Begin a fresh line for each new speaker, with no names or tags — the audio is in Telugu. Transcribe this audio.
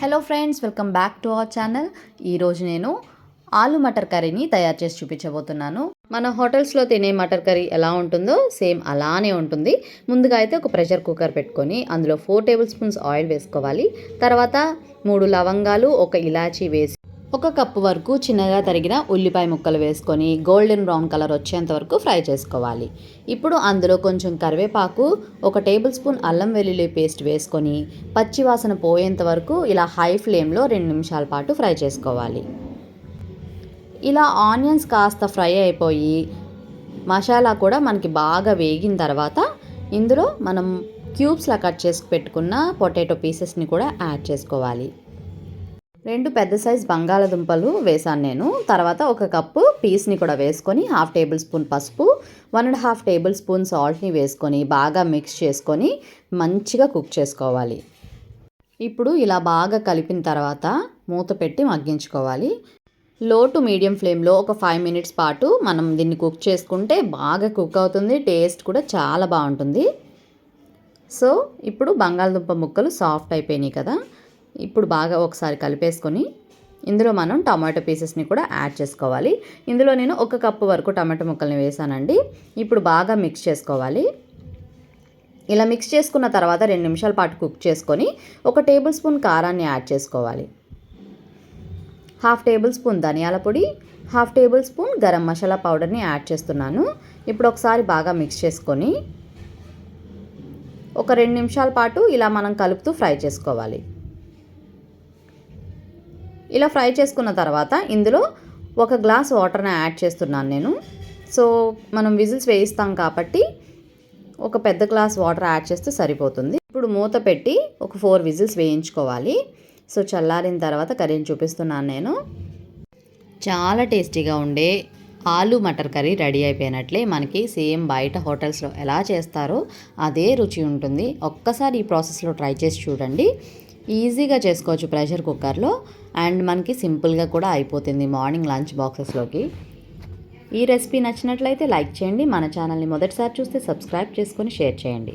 Hello friends welcome back to our channel ఈరోజు నేను ఆలు మటర్ కర్రీని తయారు చేసి చూపించబోతున్నాను. మన హోటల్స్లో తినే మటర్ కర్రీ ఎలా ఉంటుందో సేమ్ అలానే ఉంటుంది. ముందుగా అయితే ఒక ప్రెషర్ కుక్కర్ పెట్టుకొని అందులో ఫోర్ టేబుల్ స్పూన్స్ ఆయిల్ వేసుకోవాలి. తర్వాత మూడు లవంగాలు ఒక ఇలాచీ వేసి ఒక కప్పు వరకు చిన్నగా తరిగిన ఉల్లిపాయ ముక్కలు వేసుకొని గోల్డెన్ బ్రౌన్ కలర్ వచ్చేంత వరకు ఫ్రై చేసుకోవాలి. ఇప్పుడు అందులో కొంచెం కరివేపాకు ఒక టేబుల్ స్పూన్ అల్లం వెల్లుల్లి పేస్ట్ వేసుకొని పచ్చివాసన పోయేంత వరకు ఇలా హై ఫ్లేమ్లో రెండు నిమిషాల పాటు ఫ్రై చేసుకోవాలి. ఇలా ఆనియన్స్ కాస్త ఫ్రై అయిపోయి మసాలా కూడా మనకి బాగా వేగిన తర్వాత ఇందులో మనం క్యూబ్స్లా కట్ చేసి పెట్టుకున్న పొటాటో పీసెస్ని కూడా యాడ్ చేసుకోవాలి. రెండు పెద్ద సైజ్ బంగాళదుంపలు వేసాను నేను. తర్వాత ఒక కప్పు పీస్ని కూడా వేసుకొని హాఫ్ టేబుల్ స్పూన్ పసుపు one and half tablespoon సాల్ట్ని వేసుకొని బాగా మిక్స్ చేసుకొని మంచిగా కుక్ చేసుకోవాలి. ఇప్పుడు ఇలా బాగా కలిపిన తర్వాత మూత పెట్టి మగ్గించుకోవాలి. లో టు మీడియం ఫ్లేమ్లో ఒక ఫైవ్ మినిట్స్ పాటు మనం దీన్ని కుక్ చేసుకుంటే బాగా కుక్ అవుతుంది టేస్ట్ కూడా చాలా బాగుంటుంది. సో ఇప్పుడు బంగాళదుంప ముక్కలు సాఫ్ట్ అయిపోయినాయి కదా. ఇప్పుడు బాగా ఒకసారి కలిపేసుకొని ఇందులో మనం టమాటో పీసెస్ని కూడా యాడ్ చేసుకోవాలి. ఇందులో నేను ఒక కప్పు వరకు టమాటో ముక్కల్ని వేసానండి. ఇప్పుడు బాగా మిక్స్ చేసుకోవాలి. ఇలా మిక్స్ చేసుకున్న తర్వాత రెండు నిమిషాల పాటు కుక్ చేసుకొని ఒక టేబుల్ స్పూన్ కారాన్ని యాడ్ చేసుకోవాలి. హాఫ్ టేబుల్ స్పూన్ ధనియాల పొడి half tablespoon garam masala పౌడర్ని యాడ్ చేస్తున్నాను. ఇప్పుడు ఒకసారి బాగా మిక్స్ చేసుకొని ఒక రెండు నిమిషాల పాటు ఇలా మనం కలుపుతూ ఫ్రై చేసుకోవాలి. ఇలా ఫ్రై చేసుకున్న తర్వాత ఇందులో ఒక గ్లాస్ వాటర్ని యాడ్ చేస్తున్నాను నేను. సో మనం విజిల్స్ వేయిస్తాం కాబట్టి ఒక పెద్ద గ్లాస్ వాటర్ యాడ్ చేస్తే సరిపోతుంది. ఇప్పుడు మూత పెట్టి ఒక ఫోర్ విజిల్స్ వేయించుకోవాలి. సో చల్లారిన తర్వాత కర్రీని చూపిస్తున్నాను నేను. చాలా టేస్టీగా ఉండే ఆలు మటర్ కర్రీ రెడీ అయిపోయినట్లే మనకి సేమ్ బయట హోటల్స్లో ఎలా చేస్తారో అదే రుచి ఉంటుంది. ఒక్కసారి ఈ ప్రాసెస్లో ట్రై చేసి చూడండి. ఈజీగా చేసుకోవచ్చు ప్రెషర్ కుక్కర్లో. అండ్ మనకి సింపుల్గా కూడా అయిపోతుంది మార్నింగ్ లంచ్ బాక్సెస్లోకి. ఈ రెసిపీ నచ్చినట్లయితే లైక్ చేయండి. మన ఛానల్ని మొదటిసారి చూస్తే సబ్స్క్రైబ్ చేసుకొని షేర్ చేయండి.